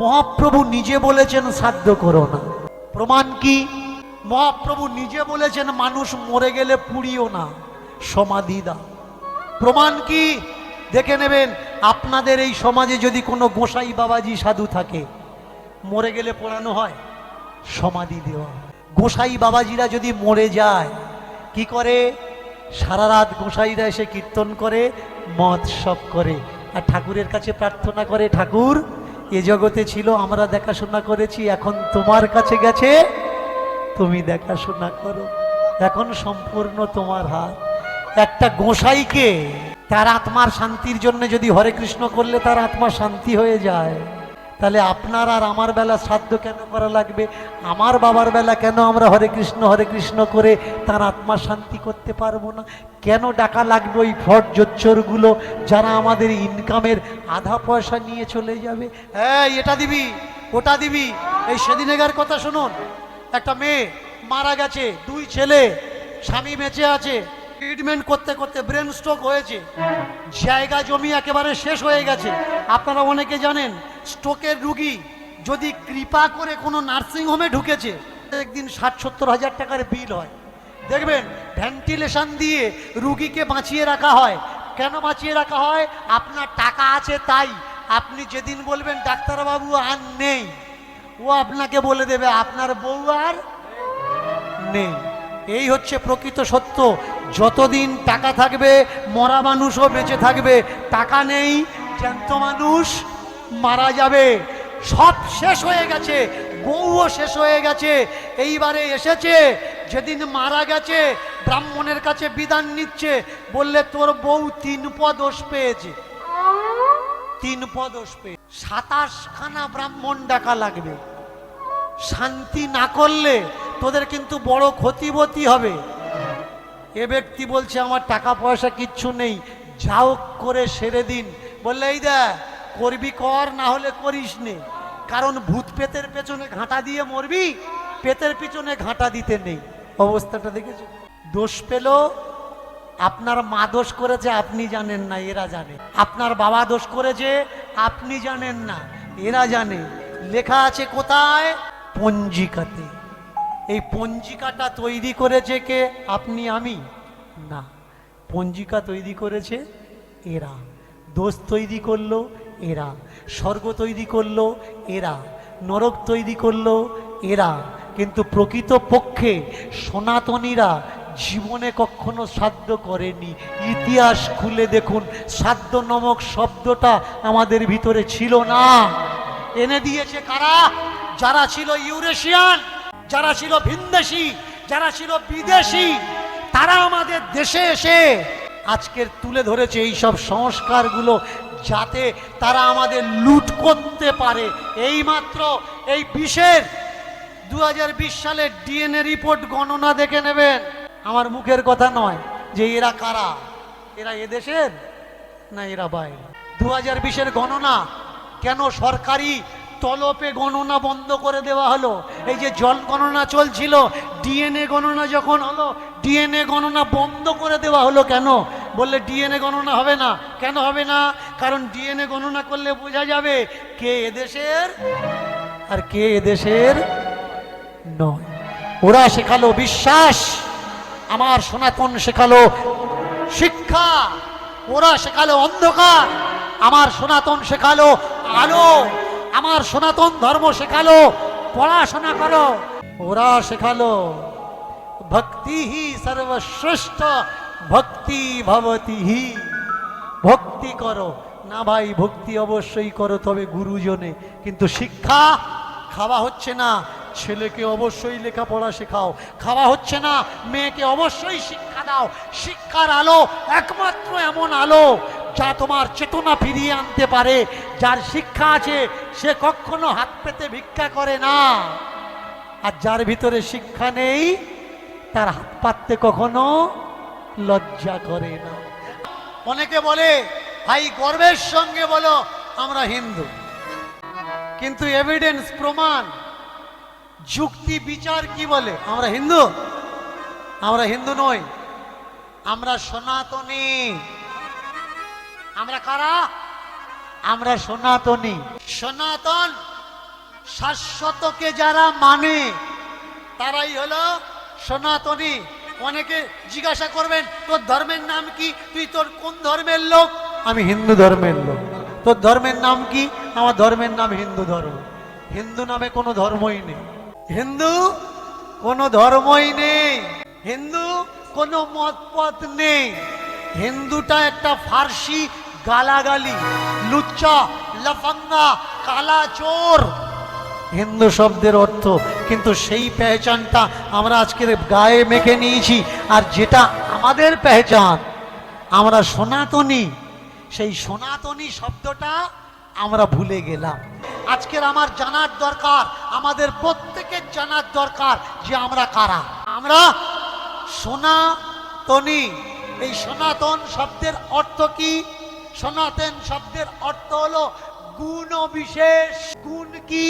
মহাপ্রভু নিজে বলেছেন, সাধ্য করো না। প্রমাণ কি? মহাপ্রভু নিজে বলেছেন, মানুষ মরে গেলে পুড়িও না, সমাধি দাও। প্রমাণ কি? দেখে নেবেন, আপনাদের এই সমাজে যদি কোনো গোসাই বাবাজি সাধু থাকে, মরে গেলে পড়ানো হয়, সমাধি দেওয়া। গোসাই বাবাজিরা যদি মরে যায়, কি করে? সারা রাত গোসাইরা এসে কীর্তন করে, মদ সব করে, আর ঠাকুরের কাছে প্রার্থনা করে, ঠাকুর এ জগতে ছিল, আমরা দেখাশোনা করেছি, এখন তোমার কাছে গেছে, তুমি দেখাশোনা করো। এখন সম্পূর্ণ তোমার হাত। একটা গোসাইকে তার আত্মার শান্তির জন্য যদি হরে কৃষ্ণ করলে, তার আত্মা শান্তি হয়ে যায়। তাহলে আপনার আর আমার বেলা শ্রাদ্ধ কেন করা লাগবে? আমার বাবার বেলা কেন আমরা হরে কৃষ্ণ হরে কৃষ্ণ করে তার আত্মা শান্তি করতে পারব না? কেন ডাকা লাগবে ওই ফট জোচ্চরগুলো যারা আমাদের ইনকামের আধা পয়সা নিয়ে চলে যাবে? হ্যাঁ এটা দিবি, ওটা দিবি। এই সেদিনেগার কথা শুনুন। একটা মেয়ে মারা গেছে, দুই ছেলে, স্বামী বেঁচে আছে। ট্রিটমেন্ট করতে করতে ব্রেন স্ট্রোক হয়েছে। জায়গা, জমি একেবারে শেষ হয়ে গেছে। আপনারা অনেকে জানেন স্ট্রোকের রুগী যদি কৃপা করে কোনো নার্সিং হোমে ঢুকেছে, একদিন ষাট সত্তর হাজার টাকার বিল হয়। দেখবেন ভেন্টিলেশন দিয়ে রুগীকে বাঁচিয়ে রাখা হয়। কেন বাঁচিয়ে রাখা হয়? আপনার টাকা আছে তাই। আপনি যেদিন বলবেন, ডাক্তারবাবু, আর নেই। ও আপনাকে বলে দেবে, আপনার বউ আর নেই। এই হচ্ছে প্রকৃত সত্য। যতদিন টাকা থাকবে, মরা মানুষও বেঁচে থাকবে। টাকা নেই, জ্যান্ত মানুষ মারা যাবে। সব শেষ হয়ে গেছে, বউও শেষ হয়ে গেছে। এইবারে এসেছে, যেদিন মারা গেছে, ব্রাহ্মণের কাছে বিধান নিচ্ছে। বললে, তোর বউ তিন পদোষ পেয়েছে। তিন পদোষ পেয়ে সাতাশ খানা ব্রাহ্মণ ডাকা লাগবে। শান্তি না করলে তোদের কিন্তু বড় ক্ষতিবতী হবে। এ ব্যক্তি বলছে, আমার টাকা পয়সা কিচ্ছু নেই, যাও করে সেরে দিন। বললে, এই দেখ, করবি কর, না হলে করিস নে। কারণ ভূত পেতের পেছনে ঘাঁটা দিয়ে মরবি, পেতের পিছনে ঘাঁটা দিতে নেই। অবস্থাটা দেখেছ? দোষ পেল, আপনার মা দোষ করেছে, আপনি জানেন না, এরা জানে। আপনার বাবা দোষ করেছে, আপনি জানেন না, এরা জানে। লেখা আছে কোথায়? পঞ্জিকাতে। এই পঞ্জিকাটা তৈরি করেছে কে? আপনি, আমি। না, পঞ্জিকা তৈরি করেছে এরা। দোষ তৈরি করল এরা। স্বর্গ তৈরি করল এরা। নরক তৈরি করল এরা। কিন্তু প্রকৃত পক্ষে সনাতনীরা জীবনে কখনো সাধ্য করেনি। ইতিহাস খুলে দেখুন, সাধ্য নামক শব্দটা আমাদের ভিতরে ছিল না। এনে দিয়েছে কারা? যারা ছিল ইউরেশিয়ান। যারা ছিল ভিনদেশি, যারা ছিল বিদেশি, তারা আমাদের দেশে এসে আজকের তুলে ধরেছে এই সব সংস্কারগুলো যাতে তারা আমাদের লুট করতে পারে। এইমাত্র এই বিশের দু সালের ডিএনএ রিপোর্ট গণনা দেখে নেবেন। আমার মুখের কথা নয় যে এরা কারা? এরা এদেশের না এরা বাইরে দু হাজার বিশের গণনা কেন সরকারি তলপে গণনা বন্ধ করে দেওয়া হলো। এই যে জল গণনা চলছিল, ডিএনএ গণনা যখন হলো, ডিএনএ গণনা বন্ধ করে দেওয়া হলো কেন? বললে ডিএনএ গণনা হবে না। কেন হবে না? কারণ ডিএনএ গণনা করলে বোঝা যাবে কে এদেশের আর কে এদেশের নয়। ওরা শেখালো বিশ্বাস, আমার সনাতন শেখালো শিক্ষা, ওরা শেখালো অন্ধকার, আমার সনাতন শেখালো আলো। আমার সনাতন ধর্ম শেখালো, পড়াশোনা করো। ওরা শেখালো, ভক্তি হি সর্বশ্রেষ্ঠ, ভক্তি ভবতি হি। ভক্তি করো। না ভাই, ভক্তি অবশ্যই করো, তবে গুরুজনে, কিন্তু শিক্ষা খাওয়া হচ্ছে না। ছেলেকে অবশ্যই লেখাপড়া শেখাও, খাওয়া হচ্ছে না। মেয়েকে অবশ্যই শিক্ষা দাও। শিক্ষার আলো একমাত্র এমন আলো। যা তোমার চেতনা ফিরিয়ে আনতে পারে। যার শিক্ষা আছে, সে কখনো হাত পেতে ভিক্ষা করে না। আর যার ভিতরে শিক্ষা নেই, তার হাত পাততে কখনো লজ্জা করে না। অনেকে বলে, ভাই, গর্বের সঙ্গে বলো, আমরা হিন্দু। কিন্তু এভিডেন্স প্রমাণ, যুক্তি, বিচার কি বলে? আমরা হিন্দু? আমরা হিন্দু নই। আমরা সনাতনী। আমরা কারা? আমরা সনাতনী। সনাতন শাশ্বতকে যারা মানে তারাই হলো সনাতনী। অনেকে জিজ্ঞাসা করবেন তোর ধর্মের নাম কি? তুই তোর কোন ধর্মের লোক? আমি হিন্দু ধর্মের লোক। তোর ধর্মের নাম কি? আমার ধর্মের নাম হিন্দু ধর্ম। হিন্দু নামে কোনো ধর্মই নেই। হিন্দু কোনো ধর্মই নেই। হিন্দু কোনো মত পথ নেই। হিন্দুটা একটা ফার্সি গালাগালি, লুচ্চা লাফাঙ্গা কালা চোর হিন্দু শব্দের অর্থ, কিন্তু সেই পেহচানটা আমরা আজকের গায়ে মেখে নিয়েছি, আর যেটা আমাদের পেহচান, আমরা সনাতনী। সেই সনাতনী শব্দটা আমরা ভুলে গেলাম। আজকের আমার জানার দরকার, আমাদের প্রত্যেকের জানার দরকার যে আমরা কারা? আমরা সনাতনী। এই সনাতন শব্দের অর্থ কি? সনাতন শব্দের অর্থ হলো গুণ বিশেষ গুণ কি?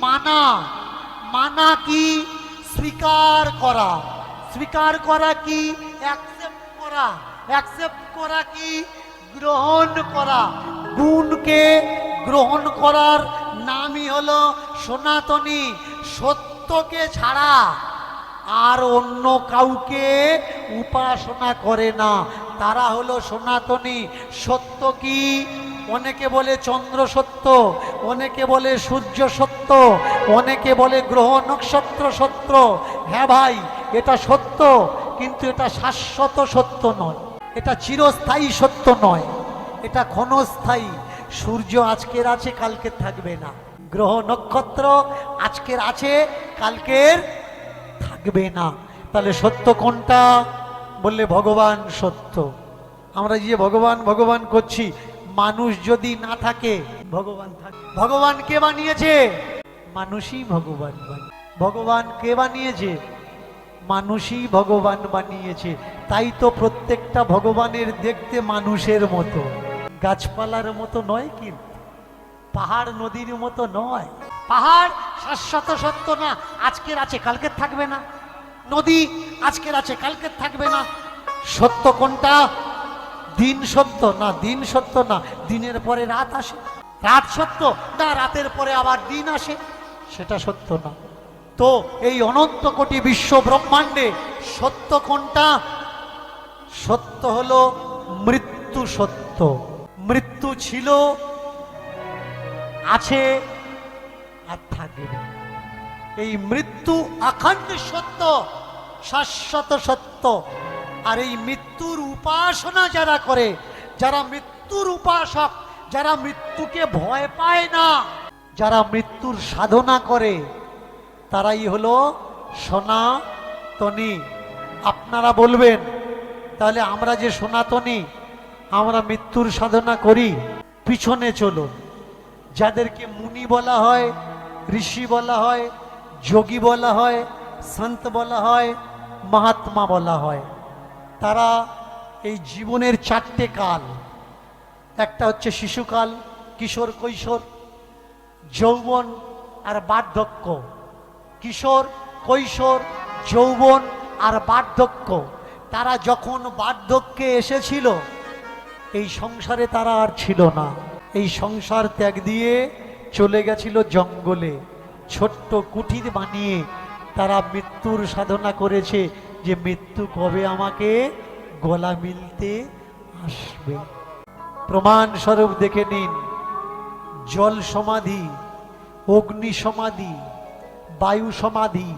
মানা। মানা কি? স্বীকার করা। স্বীকার করা কি? অ্যাকসেপ্ট করা। অ্যাকসেপ্ট করা কি? গ্রহণ করা। গুণকে গ্রহণ করার নামই হলো সনাতনী। সত্যকে ছাড়া আর অন্য কাউকে উপাসনা করে না। তারা হলো সনাতনী সত্য কি? অনেকে বলে চন্দ্র সত্য, অনেকে বলে সূর্য সত্য, অনেকে বলে গ্রহ নক্ষত্র সত্য। হ্যাঁ ভাই, এটা সত্য, কিন্তু এটা শাশ্বত সত্য নয়। এটা চিরস্থায়ী সত্য নয়। এটা ক্ষণস্থায়ী। সূর্য আজকের আছে কালকে থাকবে না। গ্রহ নক্ষত্র আজকের আছে, কালকের থাকবে না। তাহলে সত্য কোনটা? বললে, ভগবান সত্য। আমরা যে ভগবান ভগবান করছি, মানুষ যদি না থাকে, ভগবান থাকে। ভগবান কে বানিয়েছে? মানুষই ভগবান ভগবান কে বানিয়েছে? মানুষই ভগবান বানিয়েছে। তাই তো প্রত্যেকটা ভগবানের দেখতে মানুষের মতো। গাছপালার মতো নয় কিন্তু, পাহাড় নদীর মতো নয়। পাহাড় শাশ্বত সত্য না, আজকের আছে, কালকের থাকবে না। নদী আজকের আছে, কালকের থাকবে না। সত্য কোনটা? দিন সত্য না, দিন সত্য না, দিনের পরে রাত আসে। রাত সত্য না, রাতের পরে আবার দিন আসে। সেটা সত্য না। তো এই অনন্ত কোটি বিশ্ব ব্রহ্মাণ্ডে সত্য কোনটা? সত্য হলো মৃত্যু সত্য। মৃত্যু ছিল, আছে আর থাকবে এই মৃত্যু অখণ্ড সত্য। শাশ্বত সত্য। আর এই মৃত্যুর উপাসনা যারা করে, যারা মৃত্যুর উপাসক, যারা মৃত্যুকে ভয় পায় না, যারা মৃত্যুর সাধনা করে, তারাই হলো সনাতনী। আপনারা বলবেন, তাহলে আমরা যে সনাতনী, আমরা মৃত্যুর সাধনা করি, পিছনে চলুন। যাদেরকে মুনি বলা হয়, ঋষি বলা হয়, যোগী বলা হয় সন্ত বলা হয়, মহাত্মা বলা হয়। তারা এই জীবনের চারটে কাল। একটা হচ্ছে শিশুকাল, কিশোর, কৈশোর, যৌবন আর বার্ধক্য। কিশোর, কৈশোর, যৌবন আর বার্ধক্য। তারা যখন বার্ধক্যে এসেছিল, এই সংসারে তারা আর ছিল না। এই সংসার ত্যাগ দিয়ে চলে গেছিল জঙ্গলে। ছোট্ট কুঠির বানিয়ে তারা মৃত্যুর সাধনা করেছে যে মৃত্যু কবে আমাকে গলা মিলতে আসবে? প্রমাণ স্বরূপ দেখে নিন। জল সমাধি, অগ্নি সমাধি, বায়ু সমাধি,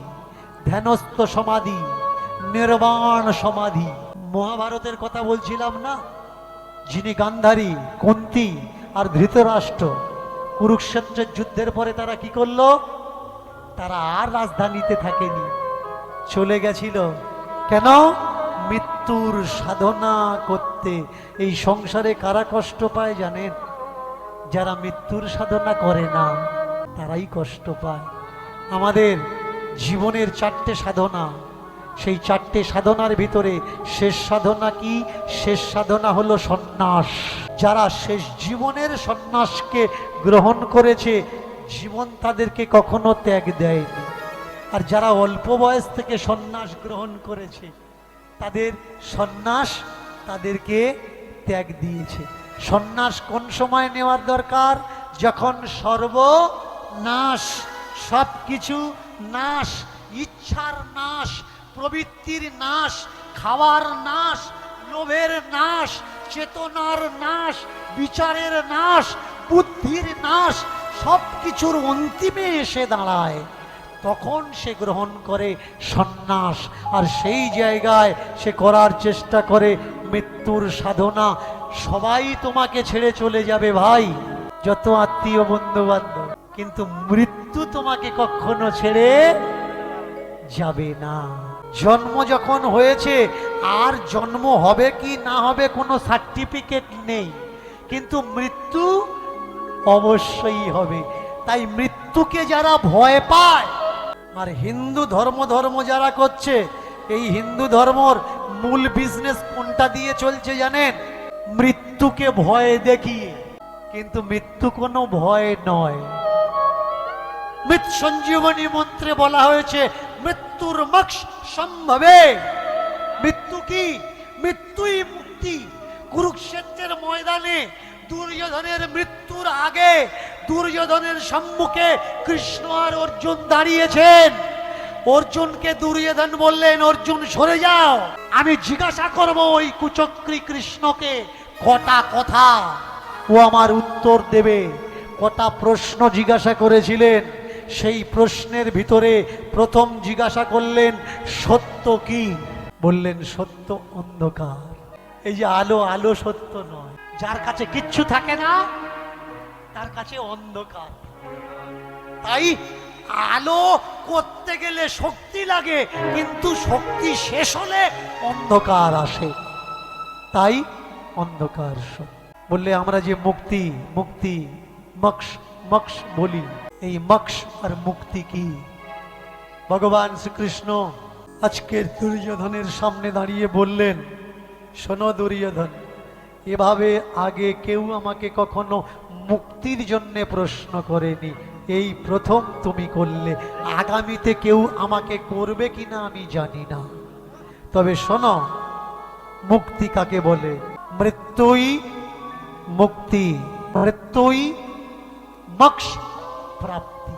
ধ্যানস্থ সমাধি, নির্বাণ সমাধি। মহাভারতের কথা বলছিলাম না? যিনি গান্ধারী, কুন্তি আর ধৃতরাষ্ট্র, কুরুক্ষেত্রের যুদ্ধের পরে তারা কি করল? তারা আর রাজধানীতে থাকেনি। চলে গেছিল কেন? মৃত্যুর সাধনা করতে। এই সংসারে কারা কষ্ট পায় জানেন? যারা মৃত্যুর সাধনা করে না, তারাই কষ্ট পায়। আমাদের জীবনের চারটে সাধনা। সেই চারটে সাধনার ভিতরে শেষ সাধনা কি? শেষ সাধনা হলো সন্ন্যাস। যারা শেষ জীবনের সন্ন্যাসকে গ্রহণ করেছে জীবন তাদেরকে কখনো ত্যাগ দেয়নি। আর যারা অল্প বয়স থেকে সন্ন্যাস গ্রহণ করেছে, তাদের সন্ন্যাস তাদেরকে ত্যাগ দিয়েছে। সন্ন্যাস কোন সময় নেওয়ার দরকার? যখন সর্বনাশ সব কিছু নাশ, ইচ্ছার নাশ, প্রবৃত্তির নাশ, খাওয়ার নাশ, লোভের নাশ, চেতনার নাশ, বিচারের নাশ, বুদ্ধির নাশ সব কিছুর অন্তিমে এসে দাঁড়ায়। তখন সে গ্রহণ করে সন্ন্যাস, আর সেই জায়গায় সে করার চেষ্টা করে মৃত্যুর সাধনা। সবাই তোমাকে ছেড়ে চলে যাবে ভাই, যত আত্মীয় বন্ধু বান্ধব কিন্তু মৃত্যু তোমাকে কখনো ছেড়ে যাবে না। জন্ম যখন হয়েছে, আর জন্ম হবে কি না হবে কোনো সার্টিফিকেট নেই। কিন্তু মৃত্যু অবশ্যই হবে। তাই মৃত্যুকে যারা ভয় পায়, আর হিন্দু ধর্ম ধর্ম যারা করছে, এই হিন্দু ধর্মর মূল বিজনেস কোনটা দিয়ে চলছে জানেন? মৃত্যুকে ভয় দেখিয়ে। কিন্তু মৃত্যু কোনো ভয় নয়। মৃত সঞ্জীবনী মন্ত্রে বলা হয়েছে, মৃত্যুর মক্ষ সম্ভবে। মৃত্যু কি? মৃত্যুই মুক্তি। কুরুক্ষেত্রের ময়দানে দুর্যোধনের মৃত্যুর আগে দুর্যোধনের সম্মুখে কৃষ্ণ আর অর্জুন দাঁড়িয়েছেন। অর্জুনকে দুর্যোধন বললেন, অর্জুন, সরে যাও। আমি জিজ্ঞাসা করব ওই কুচক্রী কৃষ্ণকে, কটা কথা? ও আমার উত্তর দেবে। কটা প্রশ্ন জিজ্ঞাসা করেছিলেন। সেই প্রশ্নের ভিতরে প্রথম জিজ্ঞাসা করলেন, সত্য কি? বললেন, সত্য অন্ধকার। এই যে আলো আলো সত্য নয়। যার কাছে কিচ্ছু থাকে না, তার কাছে অন্ধকার। তাই আলো করতে গেলে শক্তি লাগে, কিন্তু শক্তি শেষ হলে অন্ধকার আসে। তাই অন্ধকার বললে আমরা যে মুক্তি মুক্তি, মক্ষ মক্স বলি, এই মক্স আর মুক্তি কি? ভগবান শ্রীকৃষ্ণ আজকের দুর্যোধনের সামনে দাঁড়িয়ে বললেন, শোনো দুর্যোধন এভাবে আগে কেউ আমাকে কখনো মুক্তির জন্য প্রশ্ন করেনি। এই প্রথম তুমি করলে। আগামীতে কেউ আমাকে করবে কিনা আমি জানি না। তবে শোনো, মুক্তি কাকে বলে? মৃত্যুই মুক্তি, মৃত্যুই মোক্ষ প্রাপ্তি।